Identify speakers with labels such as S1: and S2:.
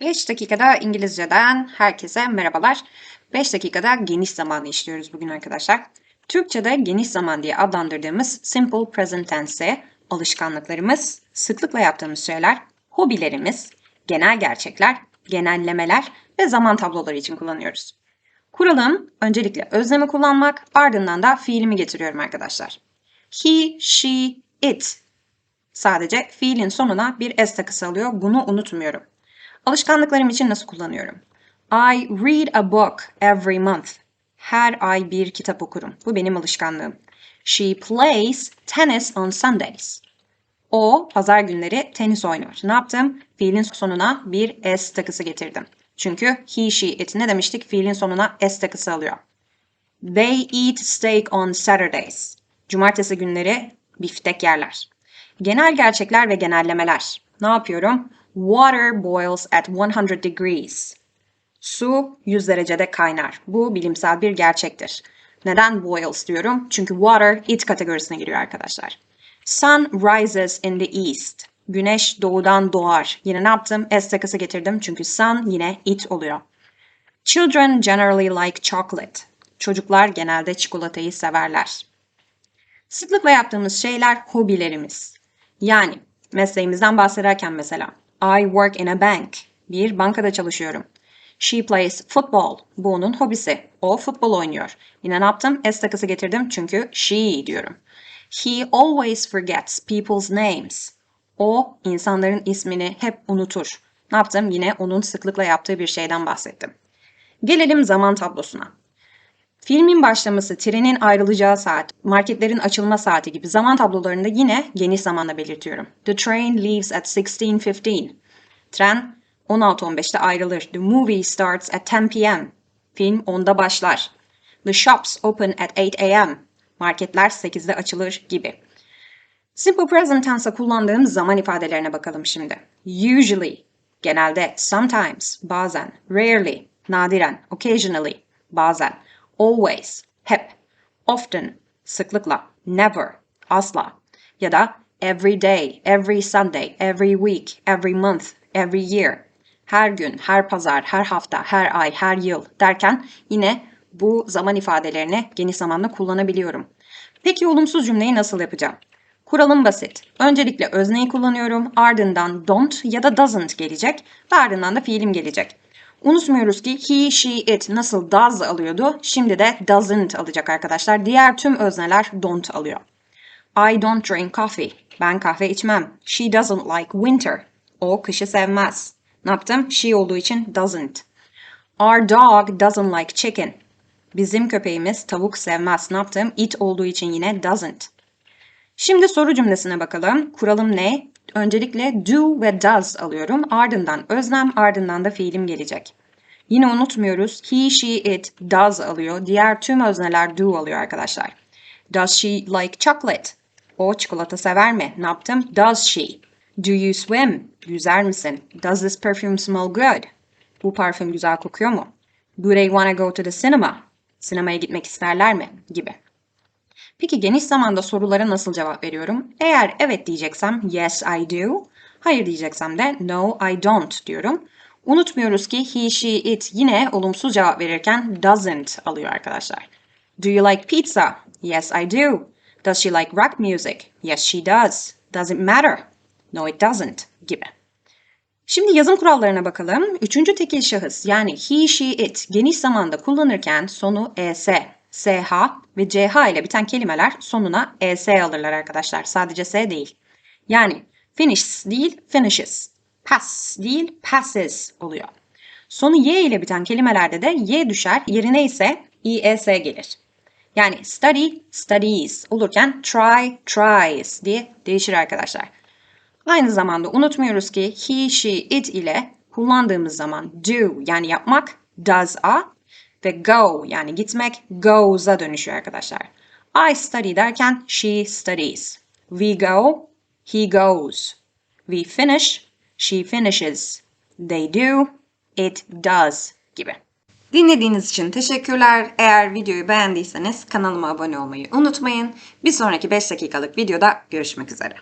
S1: 5 dakikada İngilizceden herkese merhabalar. 5 dakikada geniş zamanı işliyoruz bugün arkadaşlar. Türkçe'de geniş zaman diye adlandırdığımız simple present tense, alışkanlıklarımız, sıklıkla yaptığımız şeyler, hobilerimiz, genel gerçekler, genellemeler ve zaman tabloları için kullanıyoruz. Kuralım öncelikle özlemi kullanmak, ardından da fiilimi getiriyorum arkadaşlar. He, she, it. Sadece fiilin sonuna bir s takısı alıyor. Bunu unutmuyorum. Alışkanlıklarım için nasıl kullanıyorum? I read a book every month. Her ay bir kitap okurum. Bu benim alışkanlığım. She plays tennis on Sundays. O pazar günleri tenis oynar. Ne yaptım? Fiilin sonuna bir s takısı getirdim. Çünkü he, she, it ne demiştik? Fiilin sonuna s takısı alıyor. They eat steak on Saturdays. Cumartesi günleri biftek yerler. Genel gerçekler ve genellemeler. Ne yapıyorum? Water boils at 100 degrees. Su 100 derecede kaynar. Bu bilimsel bir gerçektir. Neden boils diyorum? Çünkü water it kategorisine giriyor arkadaşlar. Sun rises in the east. Güneş doğudan doğar. Yine ne yaptım? S takısı getirdim çünkü sun yine it oluyor. Children generally like chocolate. Çocuklar genelde çikolatayı severler. Sıklıkla yaptığımız şeyler hobilerimiz. Yani mesleğimizden bahsederken mesela I work in a bank. Bir bankada çalışıyorum. She plays football. Bu onun hobisi. O futbol oynuyor. Yine ne yaptım? S takısı getirdim çünkü she diyorum. He always forgets people's names. O insanların ismini hep unutur. Ne yaptım? Yine onun sıklıkla yaptığı bir şeyden bahsettim. Gelelim zaman tablosuna. Filmin başlaması, trenin ayrılacağı saat, marketlerin açılma saati gibi zaman tablolarında yine geniş zamanla belirtiyorum. The train leaves at 16.15. Tren 16.15'te ayrılır. The movie starts at 10 p.m. Film 10'da başlar. The shops open at 8 a.m. Marketler 8'de açılır gibi. Simple present tense'da kullandığım zaman ifadelerine bakalım şimdi. Usually, genelde, sometimes, bazen, rarely, nadiren, occasionally, bazen, always, hep, often, sıklıkla, never, asla ya da every day, every Sunday, every week, every month, every year, her gün, her pazar, her hafta, her ay, her yıl derken yine bu zaman ifadelerini geniş zamanda kullanabiliyorum. Peki olumsuz cümleyi nasıl yapacağım? Kuralım basit. Öncelikle özneyi kullanıyorum, ardından don't ya da doesn't gelecek ve ardından da fiilim gelecek. Unutmuyoruz ki he, she, it nasıl does alıyordu, şimdi de doesn't alacak arkadaşlar. Diğer tüm özneler don't alıyor. I don't drink coffee. Ben kahve içmem. She doesn't like winter. O kışı sevmez. Ne yaptım? She olduğu için doesn't. Our dog doesn't like chicken. Bizim köpeğimiz tavuk sevmez. Ne yaptım? It olduğu için yine doesn't. Şimdi soru cümlesine bakalım. Kuralım ne? Öncelikle do ve does alıyorum. Ardından özlem, ardından da fiilim gelecek. Yine unutmuyoruz. He, she, it, does alıyor. Diğer tüm özneler do alıyor arkadaşlar. Does she like chocolate? O çikolata sever mi? Ne yaptım? Does she? Do you swim? Yüzer misin? Does this perfume smell good? Bu parfüm güzel kokuyor mu? Do they wanna go to the cinema? Sinemaya gitmek isterler mi? Gibi. Peki geniş zamanda sorulara nasıl cevap veriyorum? Eğer evet diyeceksem yes I do. Hayır diyeceksem de no I don't diyorum. Unutmuyoruz ki he, she, it yine olumsuz cevap verirken doesn't alıyor arkadaşlar. Do you like pizza? Yes I do. Does she like rock music? Yes she does. Does it matter? No it doesn't gibi. Şimdi yazım kurallarına bakalım. Üçüncü tekil şahıs yani he, she, it geniş zamanda kullanırken sonu es, sh ve ch ile biten kelimeler sonuna es alırlar arkadaşlar. Sadece s değil. Yani finish değil finishes. Pass değil passes oluyor. Sonu y ile biten kelimelerde de y düşer. Yerine ise es gelir. Yani study, studies olurken try, tries diye değişir arkadaşlar. Aynı zamanda unutmuyoruz ki he, she, it ile kullandığımız zaman do yani yapmak does'a ve go yani gitmek goes'a dönüşüyor arkadaşlar. I study derken she studies. We go, he goes. We finish, she finishes. They do, it does gibi. Dinlediğiniz için teşekkürler. Eğer videoyu beğendiyseniz kanalıma abone olmayı unutmayın. Bir sonraki 5 dakikalık videoda görüşmek üzere.